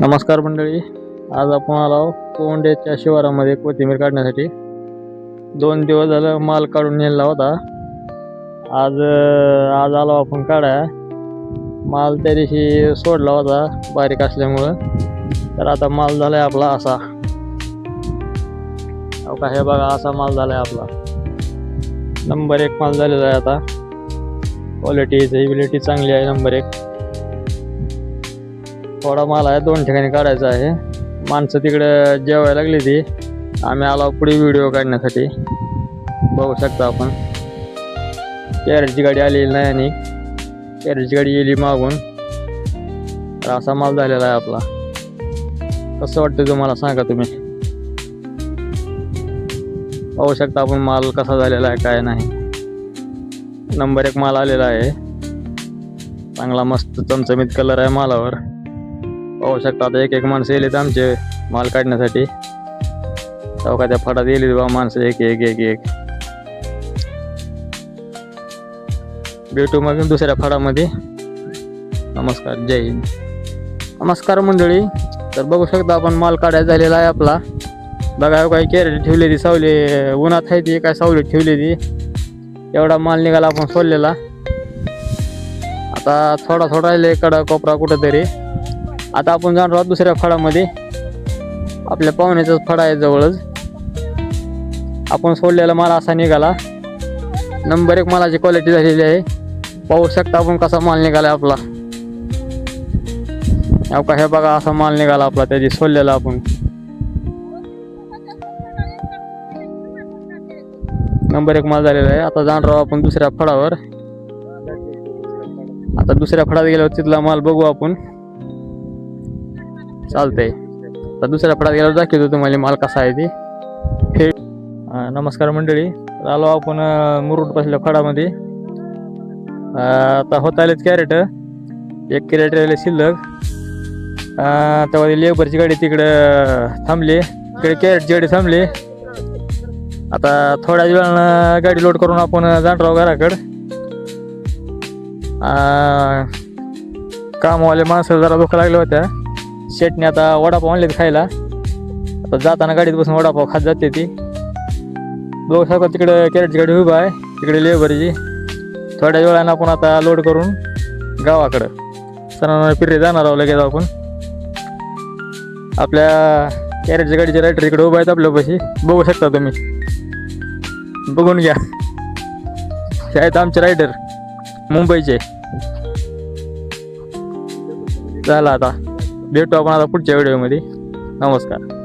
नमस्कार मंडळी. आज आपण आलो कोंड्याच्या शिवारामध्ये कोथिंबीर काढण्यासाठी. दोन दिवस झालं माल काढून नेला होता. आज आज आलो आपण काढा माल त्या दिवशी सोडला होता बारीक असल्यामुळं. तर आता माल झालाय आपला असा. अहो का हे बघा असा माल झालाय आपला. नंबर एक माल झालेला आहे आता. क्वालिटी एबिलिटी चांगली आहे नंबर एक. थोडा माल आहे दोन ठिकाणी काढायचा आहे. माणसं तिकडे जेवायला लागली ती. आम्ही आलो पुढे व्हिडिओ काढण्यासाठी. बघू शकता आपण. कॅरेटची गाडी आलेली नाही आणि कॅरेटची गाडी येली मागून. तर असा माल झालेला आहे आपला. कसं वाटतं तुम्हाला? सांगा तुम्ही. पाहू शकता आपण माल कसा झालेला आहे काय नाही. नंबर एक माल आलेला आहे. चांगला मस्त चमचमीत कलर आहे मालावर. पाहू शकता आता एक एक माणसं येलेत आमचे माल काढण्यासाठी. तेव्हा का त्या फडात येली बा माणसं एक एक एक एक. भेटू मग दुसऱ्या फडामध्ये. नमस्कार जय हिंद. नमस्कार मंडळी. तर बघू शकता आपण माल काढायचा झालेला आहे आपला. बघा हो काही कॅरेट ठेवलेली ती सावली उन्हात आहे ती काय सावली ठेवली ती एवढा माल निघाला आपण सोडलेला. आता थोडा थोडा राहिले कडा कोपरा कुठंतरी. आता आपण जाणार आहोत दुसऱ्या फळामध्ये. आपल्या पाहुण्याचाच फळा आहे जवळच. आपण सोडलेला माल असा निघाला. नंबर एक मालाची क्वालिटी झालेली आहे. पाहू शकता आपण कसा माल निघाला आपला. अहो का हे बघा असा माल निघाला आपला त्याची सोडलेला आपण. नंबर एक माल झालेला आहे. आता जाणार आहोत आपण दुसऱ्या फळावर. आता दुसऱ्या फळात गेल्यावर तिथला माल बघू आपण. चालतंय. तर दुसऱ्या पडात गेल्यावर दाखवतो तुम्हाला माल कसा आहे ते. हे नमस्कार मंडळी. आलो आपण मुरुड बसल्या खडामध्ये. आता होत आलेच कॅरेट एक कॅरेट राहिले शिल्लक. तेव्हा लेबरची गाडी तिकडं थांबली. तिकडे कॅरेटची गाडी थांबली. आता थोड्या वेळानं गाडी लोड करून आपण जाणार घराकडं. कामवाले माणसं जरा दुखा लागल्या होत्या. शेटने आता वडापाव आणलेत खायला. आता जाताना गाडीत बसून वडापाव खात जाते ती. बघू शकता तिकडे कॅरेटची गाडी उभा आहे. तिकडे लेबरची थोड्या वेळानं आपण आता लोड करून गावाकडं. सणांना फिरले जाणार आहोत लगेच आपण. आपल्या कॅरेटच्या गाडीचे रायटर इकडे उभा आहेत आपल्यापाशी बघू शकता तुम्ही. बघून घ्या. हे आहेत आमचे रायडर मुंबईचे. झालं आता. भेटू आपण आता पुढच्या व्हिडिओमध्ये. नमस्कार.